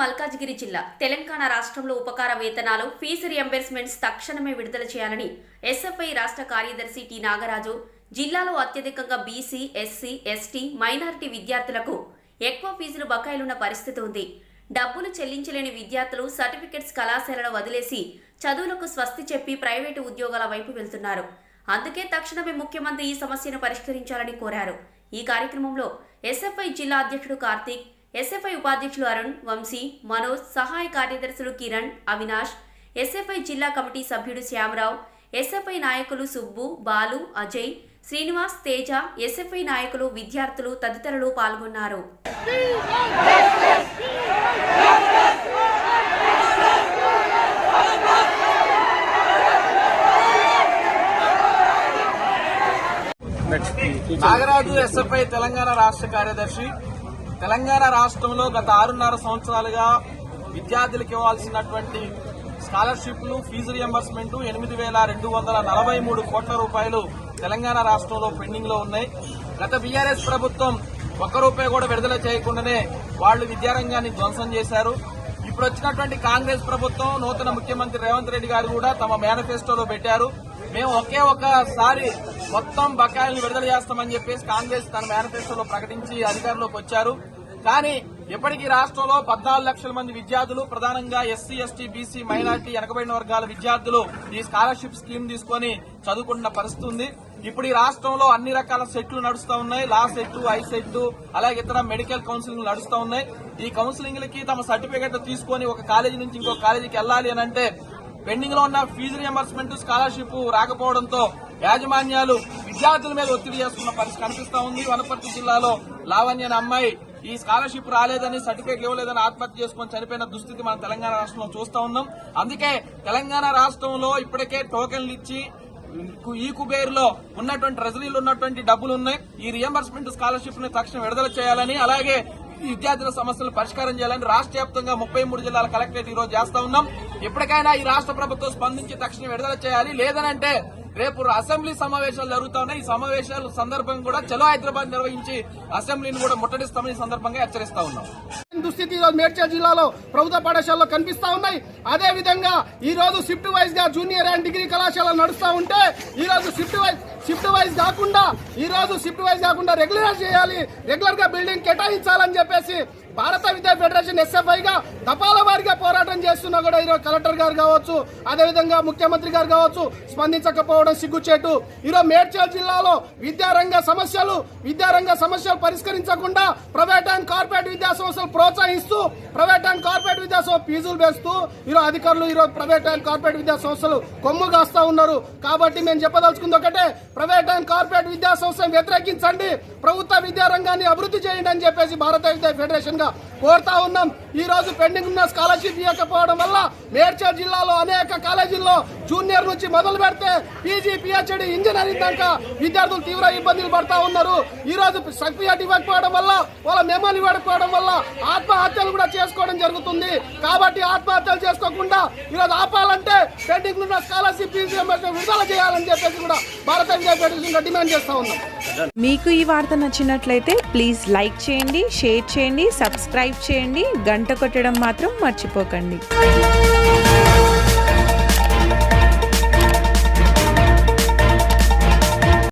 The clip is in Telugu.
మల్కాజ్గిరి జిల్లా తెలంగాణ రాష్ట్రంలో ఉపకార వేతనాలు ఫీజు రియంబర్స్మెంట్స్ తక్షణమే విడుదల చేయాలని ఎస్ఎఫ్ఐ రాష్ట్ర కార్యదర్శి టి నాగరాజు జిల్లాలో అత్యధికంగా బీసీ ఎస్సీ ఎస్టీ మైనారిటీ విద్యార్థులకు ఎక్కువ ఫీజులు బకాయిలున్న పరిస్థితి ఉంది. డబ్బులు చెల్లించలేని విద్యార్థులు సర్టిఫికెట్స్ కళాశాలలో వదిలేసి చదువులకు స్వస్తి చెప్పి ప్రైవేటు ఉద్యోగాల వైపు వెళ్తున్నారు. అందుకే తక్షణమే ముఖ్యమంత్రి ఈ సమస్యను పరిష్కరించాలని కోరారు. ఈ కార్యక్రమంలో ఎస్ఎఫ్ఐ జిల్లా అధ్యక్షుడు కార్తీక్ ఎస్ఎఫ్ఐ ఉపాధ్యక్షులు అరుణ్ వంశీ మనోజ్ సహాయ కార్యదర్శులు కిరణ్ అవినాష్ ఎస్ఎఫ్ఐ జిల్లా కమిటీ సభ్యుడు శ్యామరావు ఎస్ఎఫ్ఐ నాయకులు సుబ్బు బాలు అజయ్ శ్రీనివాస్ తేజ ఎస్ఎఫ్ఐ నాయకులు విద్యార్థులు తదితరులు పాల్గొన్నారు. నాగరాజు ఎస్ఎఫ్ఐ తెలంగాణ రాష్ట్ర కార్యదర్శి తెలంగాణ రాష్ట్రంలో గత ఆరున్నర సంవత్సరాలుగా విద్యార్థులకు ఇవ్వాల్సినటువంటి స్కాలర్షిప్లు ఫీజు రియంబర్స్మెంట్ ఎనిమిది వేల రెండు వందల నలభై మూడు కోట్ల రూపాయలు తెలంగాణ రాష్ట్రంలో పెండింగ్లో ఉన్నాయి. గత బీఆర్ఎస్ ప్రభుత్వం ఒక్క రూపాయి కూడా విడుదల చేయకుండానే వాళ్ళు విద్యారంగాన్ని ధ్వంసం చేశారు. ఇప్పుడు వచ్చినటువంటి కాంగ్రెస్ ప్రభుత్వం నూతన ముఖ్యమంత్రి రేవంత్ రెడ్డి గారు కూడా తమ మేనిఫెస్టోలో పెట్టారు. మేము ఒకే ఒక్కసారి మొత్తం బకాయిల్ని విడుదల చేస్తామని చెప్పేసి కాంగ్రెస్ తన మేనిఫెస్టోలో ప్రకటించి అధికారంలోకి వచ్చారు. కానీ ఇప్పటికీ రాష్ట్రంలో పద్నాలుగు లక్షల మంది విద్యార్థులు ప్రధానంగా ఎస్సీ ఎస్టీ బీసీ మైనార్టీ వెనకబడిన వర్గాల విద్యార్థులు ఈ స్కాలర్షిప్ స్కీమ్ తీసుకొని చదువుకుంటున్న పరిస్థితి ఉంది. ఇప్పుడు ఈ రాష్ట్రంలో అన్ని రకాల సెట్లు నడుస్తూ ఉన్నాయి. లా సెట్ ఐ సెట్ అలాగే ఇతర మెడికల్ కౌన్సిలింగ్ నడుస్తూ ఉన్నాయి. ఈ కౌన్సిలింగ్ లకి తమ సర్టిఫికేట్ తీసుకొని ఒక కాలేజీ నుంచి ఇంకో కాలేజీకి వెళ్ళాలి అని అంటే పెండింగ్లో ఉన్న ఫీజు రియంబర్స్మెంట్ స్కాలర్షిప్ రాకపోవడంతో యాజమాన్యాలు విద్యార్థుల మీద ఒత్తిడి చేస్తున్న పరిస్థితి కనిపిస్తా ఉంది. వనపర్తి జిల్లాలో లావణ్య అనే అమ్మాయి ఈ స్కాలర్షిప్ రాలేదని సర్టిఫికేట్ ఇవ్వలేదని ఆత్మహత్య చేసుకొని చనిపోయిన దుస్థితి మనం తెలంగాణ రాష్ట్రంలో చూస్తా ఉన్నాం. అందుకే తెలంగాణ రాష్ట్రంలో ఇప్పటికే టోకెన్లు ఇచ్చి ఈ కుబేరులో ఉన్నటువంటి రెజరీలు ఉన్నటువంటి డబ్బులు ఉన్నాయి. ఈ రియంబర్స్మెంట్ స్కాలర్షిప్ని తక్షణం విడుదల చేయాలని అలాగే ఈ విద్యార్థుల సమస్యలు పరిష్కారం చేయాలని రాష్ట్ర వ్యాప్తంగా ముప్పై మూడు జిల్లాల కలెక్టరేట్ ఈ రోజు చేస్తా ఉన్నాం. ఎప్పటికైనా ఈ రాష్ట్ర ప్రభుత్వం స్పందించి తక్షణం విడుదల చేయాలి. లేదనంటే రేపు అసెంబ్లీ సమావేశాలు జరుగుతా ఉన్నాయి ఈ సమావేశాల సందర్భంగా కూడా చలో హైదరాబాద్ నిర్వహించి అసెంబ్లీని కూడా ముట్టడిస్తామని సందర్భంగా హెచ్చరిస్తా ఉన్నాం. దుస్థితి ఈరోజు మేడ్చల్ జిల్లాలో ప్రభుత్వ పాఠశాలలో కనిపిస్తా ఉన్నాయి. అదే విధంగా ఈ రోజు షిఫ్ట్ వైజ్గా జూనియర్ అండ్ డిగ్రీ కళాశాల నడుస్తూ ఉంటే ఈ రోజు షిఫ్ట్ వైజ్ షిఫ్ట్ వైజ్ కాకుండా ఈ రోజు షిఫ్ట్ వైజ్ కాకుండా రెగ్యులర్ చేయాలి. రెగ్యులర్గా బిల్డింగ్ కేటాయించాలని చెప్పేసి భారత విద్యా ఫెడరేషన్ ఎస్ఎఫ్ఐగా తపాల దపాల వారిగా పోరాటం చేస్తున్నా కూడా ఈరోజు కలెక్టర్ గారు కావచ్చు అదేవిధంగా ముఖ్యమంత్రి గారు కావచ్చు స్పందించకపోవడం సిగ్గుచేటు. ఈరోజు మేడ్చల్ జిల్లాలో విద్యారంగ సమస్యలు విద్యారంగ సమస్యలు పరిష్కరించకుండా ప్రైవేట్ అండ్ కార్పొరేట్ విద్యా సంస్థలు ప్రోత్సహిస్తూ ప్రైవేట్ అండ్ కార్పొరేట్ విద్యా సంస్థ ఫీజులు వేస్తూ ఈరోజు అధికారులు ఈరోజు ప్రైవేట్ అండ్ కార్పొరేట్ విద్యా సంస్థలు కొమ్ము కాస్తా ఉన్నారు. కాబట్టి మేము చెప్పదలుచుకుంది ఒకటే ప్రైవేట్ అండ్ కార్పొరేట్ విద్యా సంస్థను వ్యతిరేకించండి ప్రభుత్వ విద్యారంగాన్ని అభివృద్ధి చేయండి అని చెప్పేసి భారత విద్యా ఫెడరేషన్గా కోరుతా ఉన్నాం. ఈ రోజు పెండింగ్ ఉన్న స్కాలర్షిప్ ఇవ్వకపోవడం వల్ల మేడ్చల్ జిల్లాలో అనేక కాలేజీల్లో జూనియర్ నుంచి మొదలు పెడితే పీజీ పిహెచ్డి ఇంజనీరింగ్ దాకా విద్యార్థులు తీవ్ర ఇబ్బందులు పడతా ఉన్నారు. ఈ రోజు సర్టిఫికేట్ ఇవ్వకపోవడం వల్ల వాళ్ళ మెమోలు ఇవ్వకపోవడం వల్ల ఆత్మహత్యలు కూడా చేసుకోవడం జరుగుతుంది. కాబట్టి ఆత్మహత్యలు చేసుకోకుండా ఈ రోజు ఆపాలంటే పెండింగ్ ఉన్న స్కాలర్షిప్ విడుదల చేయాలని చెప్పేసి కూడా భారత విద్యాపీఠ డిమాండ్ చేస్తా ఉన్నాం. మీకు ఈ వార్త నచ్చినట్లయితే ప్లీజ్ లైక్ చేయండి షేర్ చేయండి సబ్స్క్రైబ్ చేయండి. గంట కొట్టడం మాత్రం మర్చిపోకండి.